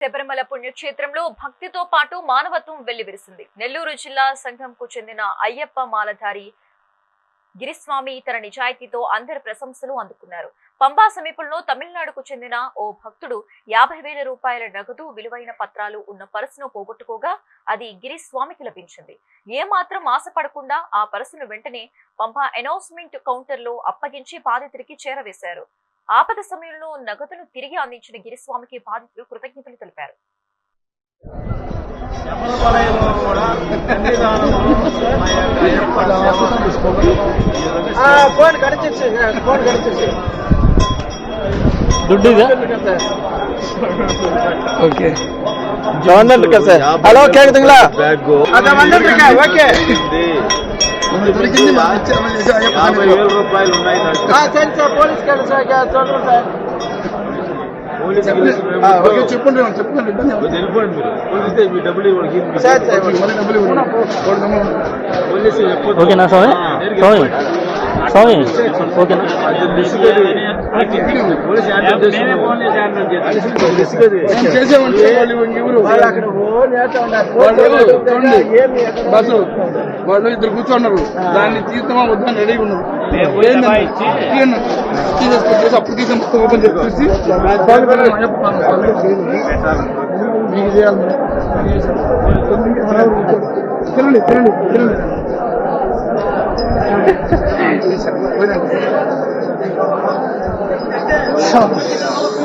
శబరిమల పుణ్యక్షేత్రంలో భక్తితో పాటు మానవత్వం వెల్లివిరిసింది. నెల్లూరు జిల్లా సంఘంకు చెందిన అయ్యప్ప మాలధారి గిరిస్వామి తన నిజాయితీతో అందరి ప్రశంసలు అందుకున్నారు. పంబా సమీపంలో తమిళనాడుకు చెందిన ఓ భక్తుడు యాభై వేల రూపాయల నగదు విలువైన పత్రాలు ఉన్న పర్సును పోగొట్టుకోగా అది గిరిస్వామికి లభించింది. ఏమాత్రం ఆశపడకుండా ఆ పర్సును వెంటనే పంబా అనౌన్స్మెంట్ కౌంటర్లో అప్పగించి బాధితుడికి చేరవేశారు. ఆపద సమయంలో నగదును తిరిగి అందించిన గిరిస్వామికి బాధితులు కృతజ్ఞతలు తెలిపారు. ఓకే. ஜார்னல் இருக்கா சார் ஹலோ கேக்குதுங்களா ஓகே దొరికింది యాభై వేల రూపాయలు ఉన్నాయి పోలీస్ చూడండి సార్ ఓకే చెప్పండి చెప్పండి వెళ్ళిపోండి మీరు పోలీసు మీ డబ్బులు ఇవ్వండి డబ్బులు ఇవ్వండి. పోలీసు ఓకేనా స్వామి స్వామి స్వామి ఓకేనా? బస్సు వాళ్ళు ఇద్దరు కూర్చున్నారు దాన్ని తీర్థమా వద్దని రెడీ ఉన్నారు అప్పుడు తీసాం మొత్తం ఓపెన్ చేసి తినండి తినండి తినండి తినండి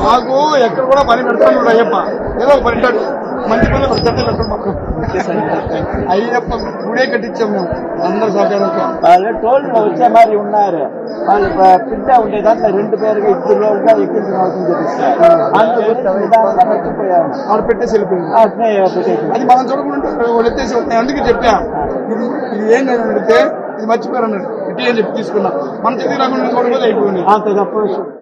మాకు ఎక్కడ కూడా పని పెడతాను అయ్యప్ప. ఏదో ఒక పని మంచి పని పెడతాడు మాకు. అయ్యప్ప గుడే కట్టించాం మేము. అందరు సహకారంతో. వాళ్ళు టోల్ వచ్చే మరి ఉన్నారు. వాళ్ళు పిట్ట ఉండేదాంట్లో రెండు పేరుగా ఇద్దరుగా ఎక్కించిన అవసరం చూపిస్తారు ఆడ పెట్టేసి వెళ్ళిపోయింది. అది మనం చూడకుండా వాళ్ళు ఎత్తేసి నేను అందుకే చెప్పా. ఇది ఇది ఏం అడిగితే ఇది మర్చిపోయారు అన్నాడు ఇటీ అని చెప్పి తీసుకున్నా. మన చేతికి రాకుండా అయిపోయింది. అంత తప్ప.